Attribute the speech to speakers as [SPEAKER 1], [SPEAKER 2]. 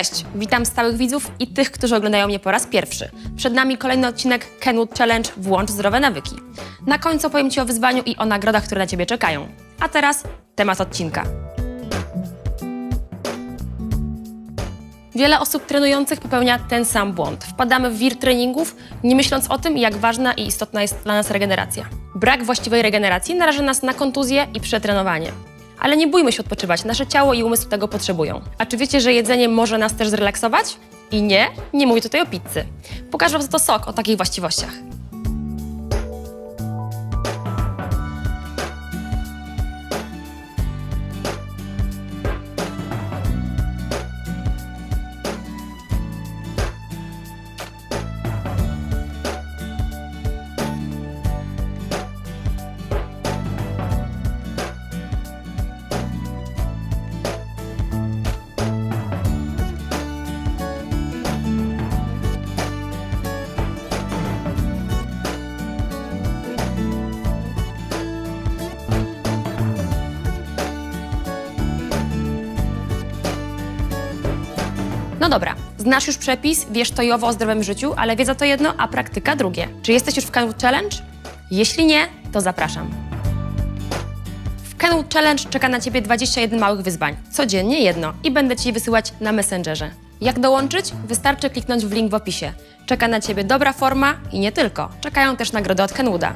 [SPEAKER 1] Cześć, witam stałych widzów i tych, którzy oglądają mnie po raz pierwszy. Przed nami kolejny odcinek Kenwood Challenge Włącz zdrowe nawyki. Na końcu opowiem Ci o wyzwaniu i o nagrodach, które na Ciebie czekają. A teraz temat odcinka. Wiele osób trenujących popełnia ten sam błąd. Wpadamy w wir treningów, nie myśląc o tym, jak ważna i istotna jest dla nas regeneracja. Brak właściwej regeneracji naraża nas na kontuzję i przetrenowanie. Ale nie bójmy się odpoczywać, nasze ciało i umysł tego potrzebują. A czy wiecie, że jedzenie może nas też zrelaksować? I nie, nie mówię tutaj o pizzy. Pokażę Wam za to sok o takich właściwościach. No dobra, znasz już przepis, wiesz to i owo o zdrowym życiu, ale wiedza to jedno, a praktyka drugie. Czy jesteś już w Kenwood Challenge? Jeśli nie, to zapraszam. W Kenwood Challenge czeka na Ciebie 21 małych wyzwań. Codziennie jedno i będę Ci wysyłać na Messengerze. Jak dołączyć? Wystarczy kliknąć w link w opisie. Czeka na Ciebie dobra forma i nie tylko. Czekają też nagrody od Kenwooda.